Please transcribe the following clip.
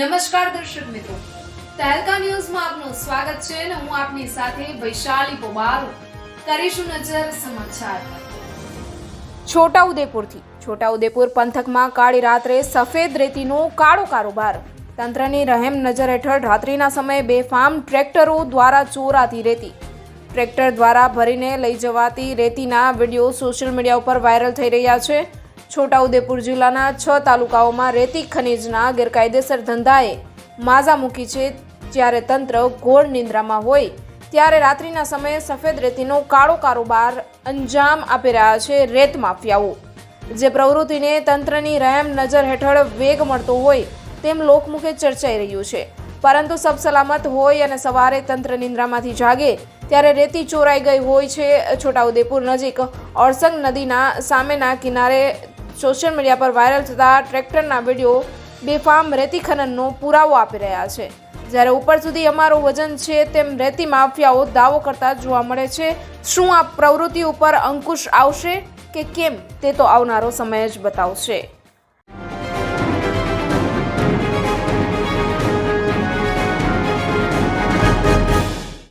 નમસ્કાર દર્શક મિત્રો. તહેલકા ન્યૂઝમાં આપનું સ્વાગત છે અને હું આપની સાથે વૈશાલી પોબારો કરીશું નજર સમાચાર. પર. છોટાઉદેપુરથી. છોટાઉદેપુર પંથકમાં કાળી રાત્રે સફેદ રેતીનો કાળો કારોબાર. તંત્રની રહેમ નજર હેઠળ રાત્રિના સમયે બેફામ ટ્રેક્ટરો દ્વારા ચોરાતી રેતી. ટ્રેક્ટર દ્વારા ભરીને લઈ જવાતી રેતીના વીડિયો સોશિયલ મીડિયા ઉપર વાયરલ થઈ રહ્યા છે. છોટાઉદેપુર જિલ્લાના છ તાલુકાઓમાં રેતી ખનીજના ગેરકાયદેસર ધંધાએ માઝા મૂકી છે. જ્યારે તંત્ર ઘોર નિંદ્રામાં હોય, ત્યારે રાત્રિના સમયે સફેદ રેતીનો કાળો કારોબાર અંજામ આપી રહ્યા છે રેત માફિયાઓ. જે પ્રવૃત્તિને તંત્રની રહેમ નજર હેઠળ વેગ મળતો હોય, તેમ લોકમુખે ચર્ચાઈ રહ્યું છે. પરંતુ સલામત હોય અને સવારે તંત્ર નિંદ્રામાંથી જાગે, ત્યારે રેતી ચોરાઈ ગઈ હોય છે. છોટાઉદેપુર નજીક ઓરસંગ નદીના સામેના કિનારે સોશિયલ મીડિયા પર વાયરલ થતા ટ્રેક્ટરના વીડિયો બેફામ રેતી ખનનનો પુરાવો આપી રહ્યા છે. જ્યારે ઉપર સુધી અમારું વજન છે તેમ રેતી માફિયાઓ દાવો કરતા જોવા મળે છે. શું આ પ્રવૃત્તિ ઉપર અંકુશ આવશે કે કેમ તે તો આવનારો સમય જ બતાવશે.